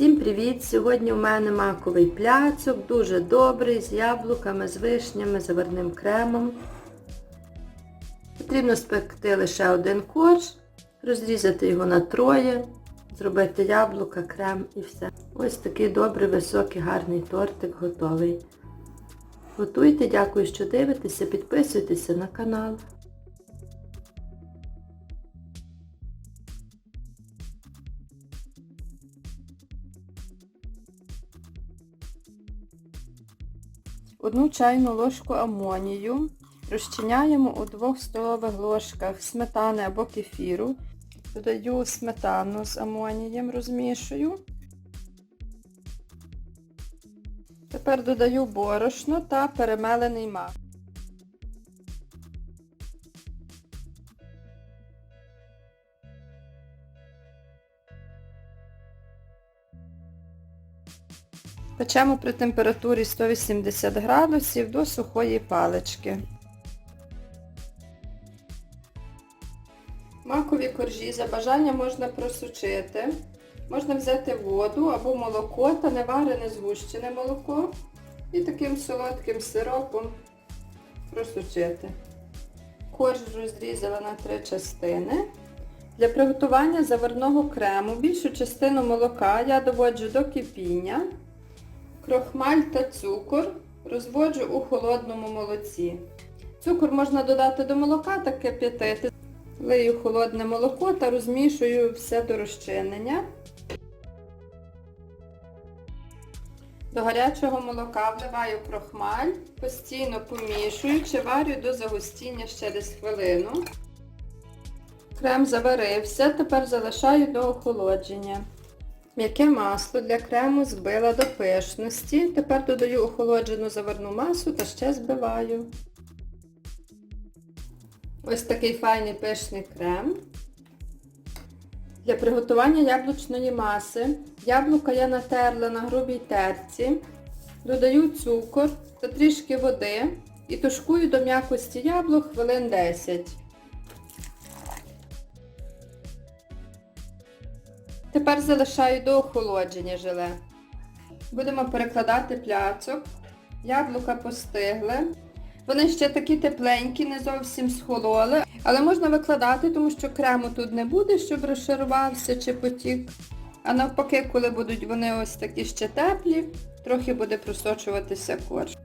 Всім привіт! Сьогодні у мене маковий пляцок, дуже добрий, з яблуками, з вишнями, заварним кремом. Потрібно спекти лише один корж, розрізати його на троє, зробити яблука, крем і все. Ось такий добрий, високий, гарний тортик готовий. Готуйте, дякую, що дивитеся, підписуйтеся на канал. Одну чайну ложку амонію розчиняємо у 2 столових ложках сметани або кефіру. Додаю сметану з амонієм, розмішую. Тепер додаю борошно та перемелений мак. Печемо при температурі 180 градусів до сухої палички. Макові коржі за бажанням можна просучити. Можна взяти воду або молоко та неварене згущене молоко і таким солодким сиропом просучити. Корж розрізала на три частини. Для приготування заварного крему більшу частину молока я доводжу до кипіння. Крохмаль та цукор розводжу у холодному молоці. Цукор можна додати до молока та кип'ятити. Лию холодне молоко та розмішую все до розчинення. До гарячого молока вливаю крохмаль, постійно помішуючи, варю до загустіння ще десь хвилину. Крем заварився, тепер залишаю до охолодження. М'яке масло для крему збила до пишності. Тепер додаю охолоджену заварну масу та ще збиваю. Ось такий файний пишний крем. Для приготування яблучної маси яблука я натерла на грубій терці, додаю цукор та трішки води і тушкую до м'якості яблук хвилин 10. Тепер залишаю до охолодження желе. Будемо перекладати пляцок. Яблука постигли. Вони ще такі тепленькі, не зовсім схололи, але можна викладати, тому що крему тут не буде, щоб розшарувався чи потік. А навпаки, коли будуть вони ось такі ще теплі, трохи буде просочуватися корж.